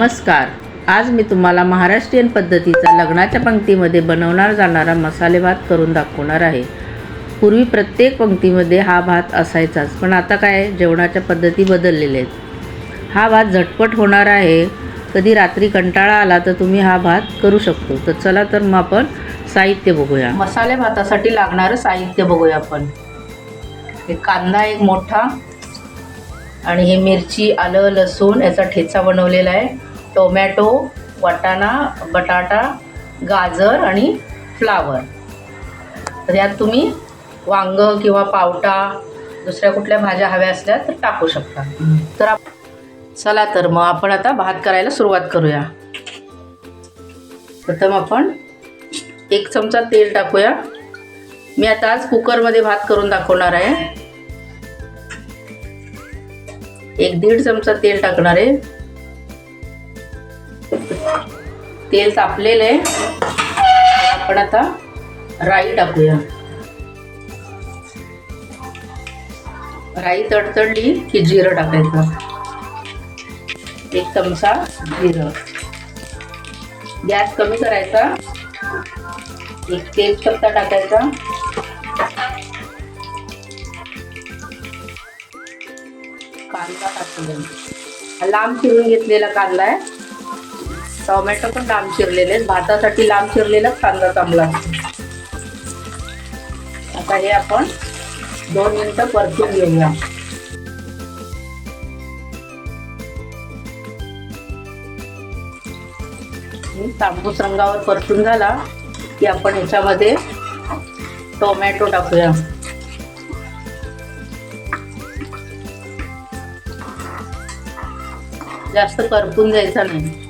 नमस्कार. आज मी तुम्हाला महाराष्ट्रीयन पद्धतीचा लग्नाच्या पंक्तीमध्ये बनवणार जाणारा मसाले भात करून दाखवणार आहे. पूर्वी प्रत्येक पंक्तीमध्ये हा भात असायचाच पण आता काय जेवणाच्या पद्धती बदललेल्या आहेत. हा भात झटपट होणार आहे. कधी रात्री कंटाळा आला तर तुम्ही हा भात करू शकतो. तर चला तर मग आपण साहित्य बघूया. मसाले भातासाठी लागणारं साहित्य बघूया आपण. एक कांदा एक मोठा आणि हे मिरची आलं लसूण याचा ठेचा बनवलेला आहे. टोमॅटो वाटाणा बटाटा गाजर आणि फ्लावर. तर यात तुम्ही वांग किंवा पावटा दुसऱ्या कुठल्या भाज्या हव्या असल्या तर टाकू शकता. तर आप चला तर मग आपण आता भात करायला सुरुवात करूया. प्रथम आपण एक चमचा तेल टाकूया. मी आता आज कुकरमध्ये भात करून दाखवणार आहे. एक दीड चमचा तेल टाकणार आहे. तेल तापलेलं आहे. आपण आता राई टाकूया. राई तडतडली की जिरं टाकायचं. एक चमचा जिरं. गॅस कमी करायचा. एक तेजपत्ता टाकायचा. कांदा टाकून लांब चिरून घेतलेला कांदा आहे. टोमॅटो पण लांब चिरलेले भातासाठी लांब चिरलेला कांदा चांगला असतो. आता हे आपण दोन मिनिटं परतून घेऊया. तांबूस रंगावर परतून झाला की आपण ह्याच्यामध्ये टोमॅटो टाकूया. जास्त करपून जायचा नाही.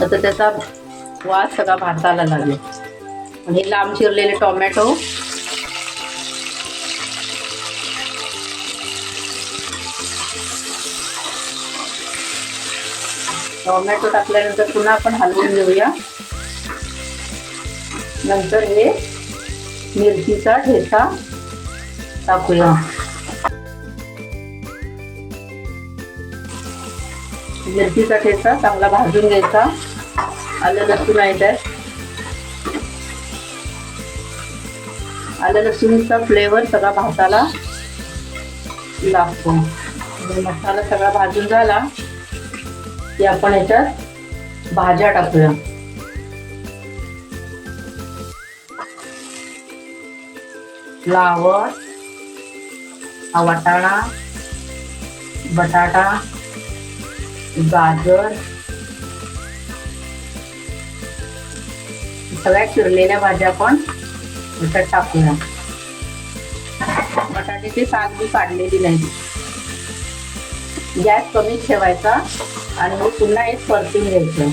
आता त्याचा वास सगळा भाताला लागेल. आणि लांब चिरलेले टोमॅटो. टोमॅटो टाकल्यानंतर पुन्हा आपण हलवून घेऊया. नंतर हे मिरचीचा ठेचा टाकूया. मिरचीचा ठेचा चांगला भाजून घ्यायचा. आलं लसूण आहे त्यात आलं लसूणचा फ्लेवर सगळा भाताला लागतो. म्हणजे मसाला सगळा भाजून झाला की आपण याच्यात भाज्या टाकूया. फ्लावर हा वाटाणा बटाटा गाजर सगळ्या चिरलेल्या भाज्या आपण याच्यात टाकूया. बटाट्याची साग बी काढलेली नाही. गॅस कमी ठेवायचा आणि मग पुन्हा एक परतून घ्यायचं.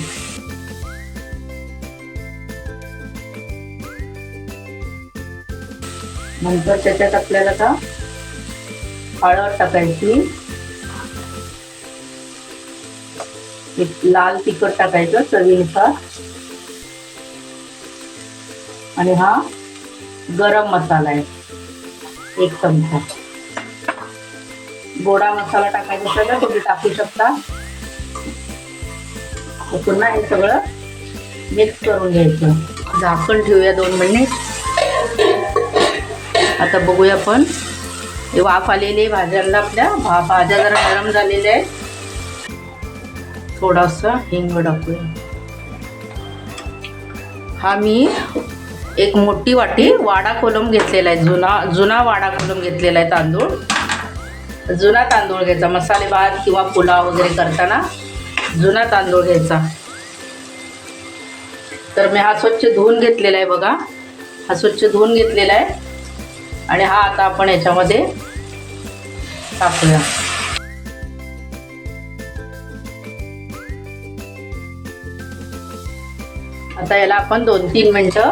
नंतर त्याच्यात आपल्याला का हळद टाकायची. एक लाल तिखट टाकायचं चवीनुसार. आणि हा गरम मसाला आहे. एक चमचा. गोडा मसाला टाकायचा असेल तर तुम्ही टाकू शकता. पुन्हा हे सगळं मिक्स करून घ्यायचं. झाकण ठेवूया दोन मिनिट. आता बघूया आपण. हे वाफ आलेले भाज्यांना आपल्या. भा भाज्या जरा गरम झालेल्या आहेत. थोडासा हिंग टाकूया. हा मी एक मोठी वाटी वाडा कोलम घेतलेला आहे. जुना जुना वाडा कोलम घेतलेला आहे तांदूळ. जुना तांदूळ घ्यायचा. मसाले भात किंवा पुलाव वगैरे करताना जुना तांदूळ घ्यायचा. तर मी हा स्वच्छ धुवून घेतलेला आहे बघा. हा स्वच्छ धुवून घेतलेला आहे. आणि हा आता आपण याच्यामध्ये टाकूया. आता याला आपण दोन तीन मिनटं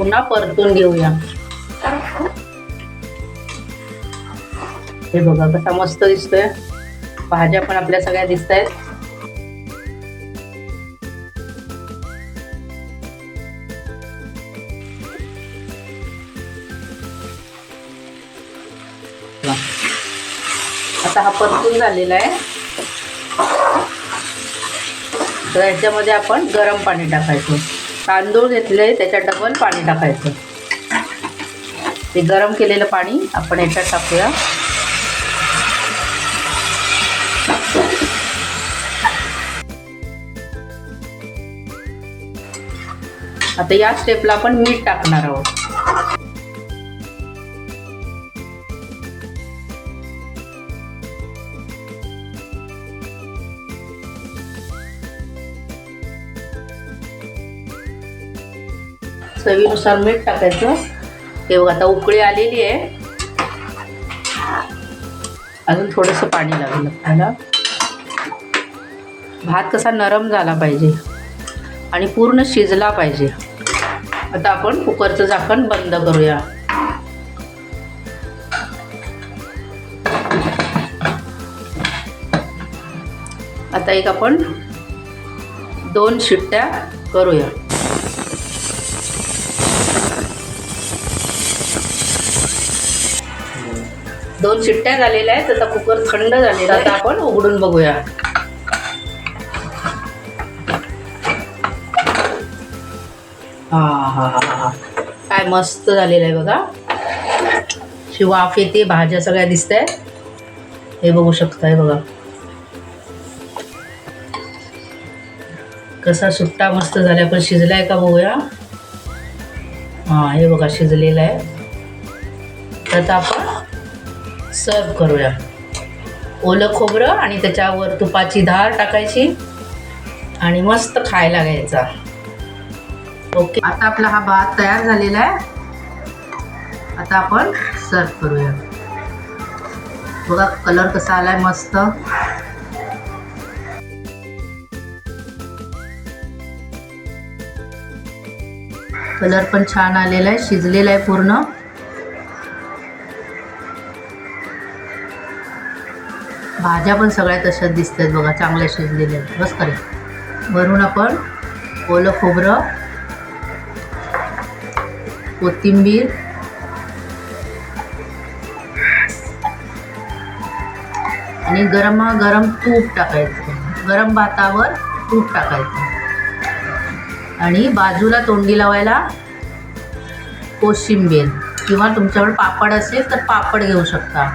पुन्हा परतून घेऊया. हे बघा कसा मस्त दिसतोय. भाज्या पण आपल्या सगळ्या दिसत आहेत आता हा परतून झालेला आहे. तर याच्यामध्ये आपण गरम पाणी टाकायचं. तांदूळ घेतले त्याच्यात डबल पाणी टाकायचं. ते गरम केलेलं पाणी आपण याच्यात टाकूया. आता या स्टेपला आपण मीठ टाकणार आहोत. चवीनुसार मीठ टाकायचं. हे बघ आता उकळी आलेली आहे. अजून थोडंसं पाणी लागेल आपल्याला. भात कसा नरम झाला पाहिजे आणि पूर्ण शिजला पाहिजे. आता आपण कुकरचं झाकण बंद करूया. आता एक आपण दोन शिट्ट्या करूया. दोन शिट्ट्या झालेल्या आहेत आता कुकर थंड झालेला आता आपण उघडून बघूया. हा हा हा हा. काय मस्त झालेलं आहे बघा. शी वाफ येते भाज्या सगळ्या दिसत हे बघू शकताय बघा. कसा सुट्टा मस्त झालाय. पण शिजलाय का बघूया. हा हे बघा शिजलेलं आहे. तर आता आपण सर्व करूया. ओलं खोबरं आणि त्याच्यावर तुपाची धार टाकायची आणि मस्त खायला घ्यायचा. ओके. आता आपला हा भात तयार झालेला आहे. आता आपण सर्व करूया. बघा कलर कसा आलाय मस्त. कलर पण छान आलेला आहे शिजलेला आहे पूर्ण. भाज्या पण सगळ्या तशाच दिसत आहेत बघा चांगल्या शिजलेल्या आहेत. बस करे. वरून आपण ओलं खोबरं कोथिंबीर आणि गरम गरम तूप टाकायचं. गरम भातावर तूप टाकायचं. आणि बाजूला तोंडी लावायला कोशिंबीर किंवा तुमच्याकडे पापड असेल तर पापड घेऊ शकता.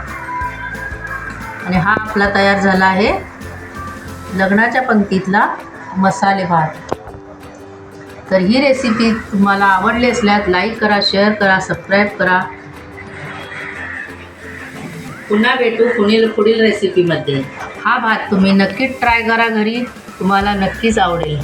आणि हा आपला तयार झाला आहे लग्नाच्या पंक्तीतला मसाले भात. तर ही रेसिपी तुम्हाला आवडली असल्यास लाईक करा शेअर करा सबस्क्राईब करा. पुन्हा भेटू पुढील पुढील रेसिपीमध्ये हा भात तुम्ही नक्कीच ट्राय करा घरी. तुम्हाला नक्कीच आवडेल.